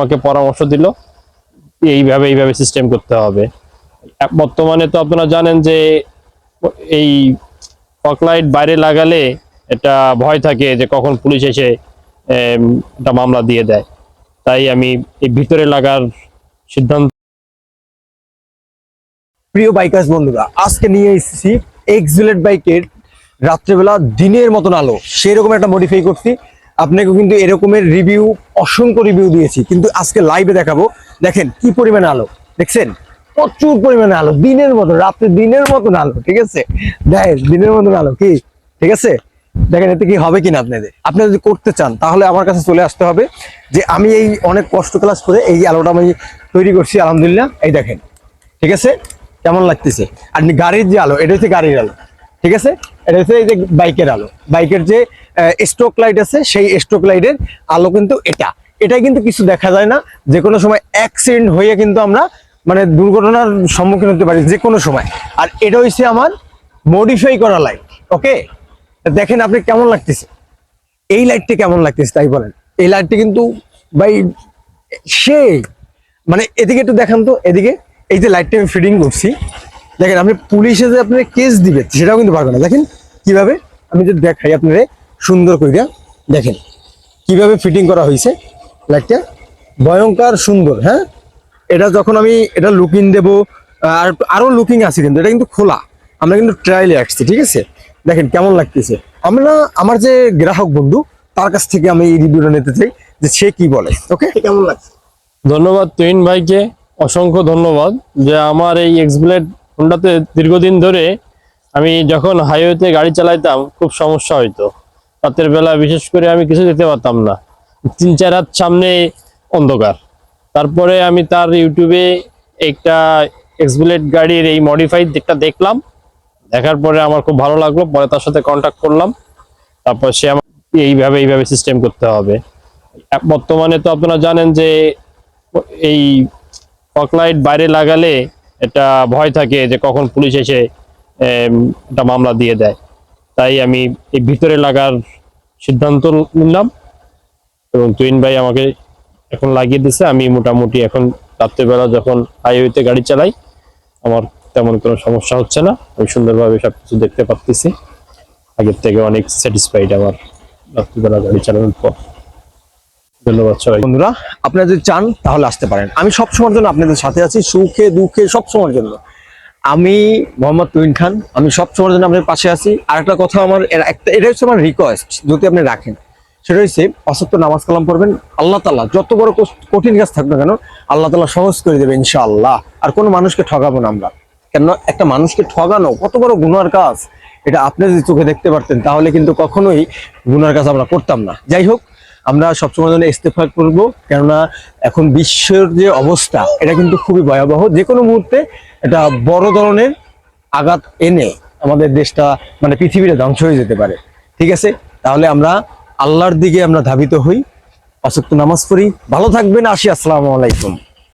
আমাকে পরামর্শ দিল, এইভাবে এইভাবে সিস্টেম করতে হবে। বর্তমানে তো আপনারা জানেন যে, এই ফকলাইট বাইরে লাগালে এটা ভয় থাকে যে কখন পুলিশ এসে একটা মামলা দিয়ে দেয়। তাই আমি এই ভিতরে লাগার সিদ্ধান্ত প্রিয় বাইকার্স বন্ধুরা, আজকে নিয়ে এসেছি এক্সুলেট বাইকের রাত্রেবেলা দিনের মতন আলো। সেরকম একটা মডিফাই করছি। আপনাকে কিন্তু এরকমের রিভিউ অসংখ্য রিভিউ দিয়েছি। কিন্তু আজকে লাইভে দেখাবো, দেখেন কি পরিমাণে আলো, দেখছেন? প্রচুর পরিমাণে আলো, দিনের মতো রাত্রে দিনের মতন আলো, ঠিক আছে? দেখ দিনের মতন আলো কি? ঠিক আছে? দেখেন, এতে কি হবে কিনা আপনাদের? আপনি যদি করতে চান, তাহলে আমার কাছে চলে আসতে হবে যে আমি এই অনেক কষ্ট ক্লাস করে এই আলোটা আমি তৈরি করছি, আলহামদুলিল্লাহ। এই দেখেন, ঠিক আছে? কেমন লাগতেছে? আর গাড়ির যে আলো, এটা হচ্ছে গাড়ির আলো, ঠিক আছে? এটা এই যে বাইকের আলো। বাইকের যে স্ট্রোক লাইট আছে, সেই স্ট্রোক লাইটের আলো কিন্তু এটা। এটাই কিন্তু কিছু দেখা যায় না। যে কোনো সময় অ্যাক্সিডেন্ট হয়ে কিন্তু আমরা মানে দুর্ঘটনার সম্মুখীন হতে পারি যে কোনো সময়। আর এটা হচ্ছে আমার মডিফাই করা লাইট ওকে দেখেন আপনি কেমন লাগতেছে? এই লাইটটা কেমন লাগতেছে, তাই বলেন। এই লাইটটা কিন্তু ভাই সেই মানে এদিকে একটু দেখান তো, এদিকে। এই যে লাইটটা আমি ফিটিং করছি। দেখেন, আপনি পুলিশে যে আপনার কেস দিবে, সেটাও কিন্তু পারবে না। দেখেন কীভাবে? আমি যদি দেখাই আপনারে সুন্দর করে দেখেন। কীভাবে ফিটিং করা হয়েছে লাইটটা? ভয়ঙ্কর সুন্দর হ্যাঁ? এটা যখন আমি এটা লুকিং দেব আর আরও লুকিং আছে কিন্তু এটা কিন্তু খোলা। আমরা কিন্তু ট্রায়ালে আসছি ঠিক আছে? দেখেন কেমন লাগতেছে। আমরা আমার যে গ্রাহক বন্ধু তার কাছ থেকে আমি এই রিভিউটা নিতে চাই যে সে কি বলে ওকে? কেমন লাগছে? ধন্যবাদ তুহিন ভাইকে অসংখ্য ধন্যবাদ যে আমার এই এক্সব্লেড হোন্ডাতে দীর্ঘদিন ধরে আমি যখন হাইওয়েতে গাড়ি চালাইতাম, খুব সমস্যা হইতো। রাতের বেলা বিশেষ করে আমি কিছু যেতে পারতাম না। তিন, চার রাত সামনে অন্ধকার। তারপরে আমি তার ইউটিউবে একটা এক্সব্লেড গাড়ির এই মডিফাইড দিকটা দেখলাম। দেখার পরে আমার খুব ভালো লাগল, পরে তার সাথে কন্ট্যাক্ট করলাম। তারপর সে আমার এইভাবে এইভাবে সিস্টেম করতে হবে। বর্তমানে তো আপনারা জানেন যে, এই ফকলাইট বাইরে লাগালে এটা ভয় থাকে যে কখন পুলিশ এসে একটা মামলা দিয়ে দেয়। তাই আমি এই ভিতরে লাগার সিদ্ধান্ত নিলাম এবং তুইন ভাই আমাকে এখন লাগিয়ে দিছে। আমি মোটামুটি এখন রাত্রেবেলা যখন হাইওয়েতে গাড়ি চালাই, আমার তেমন কোনো সমস্যা হচ্ছে না। আমি সুন্দরভাবে সবকিছু দেখতে পাচ্ছি আগের থেকে অনেক স্যাটিসফাইড আমার রাত্রিবেলা গাড়ি চালানোর পর। ধন্যবাদ সবাই বন্ধুরা, আপনারা যদি চান তাহলে আসতে পারেন। আমি সব সময়ের জন্য আপনাদের সাথে আছি, সুখে, দুঃখে সব সময়ের জন্য। আমি মোহাম্মদ তুইন খান। আমি সব সময়ের জন্য আপনার পাশে আছি। আর একটা কথা আমার একটা, এটা হচ্ছে আমার রিকোয়েস্ট যদি আপনি রাখেন। সেটা হচ্ছে অসত্য নামাজ কালাম পড়বেন। আল্লাহ তাল্লাহ যত বড় কঠিন কাজ থাকবে কেন, আল্লাহ তাল্লাহ সহজ করে দেবে ইনশাআল্লাহ। আর কোনো মানুষকে ঠকাবো না আমরা। কেন একটা মানুষকে ঠগানো কত বড় গুনার কাজ। এটা আপনি যদি চোখে দেখতে পারতেন, তাহলে কিন্তু কখনোই গুনার কাজ আমরা করতাম না। যাই হোক, আমরা সবসময় জন্য ইস্তেফাক করব। কেননা এখন বিশ্বের যে অবস্থা, এটা কিন্তু খুবই ভয়াবহ। যে কোনো মুহূর্তে এটা বড় ধরনের আঘাত এনে আমাদের দেশটা মানে পৃথিবীটা ধ্বংস হয়ে যেতে পারে। ঠিক আছে? তাহলে আমরা আল্লাহর দিকে আমরা ধাবিত হই। অসত্য নামাজ পড়ি। ভালো থাকবেন। আসি। আসসালামু আলাইকুম।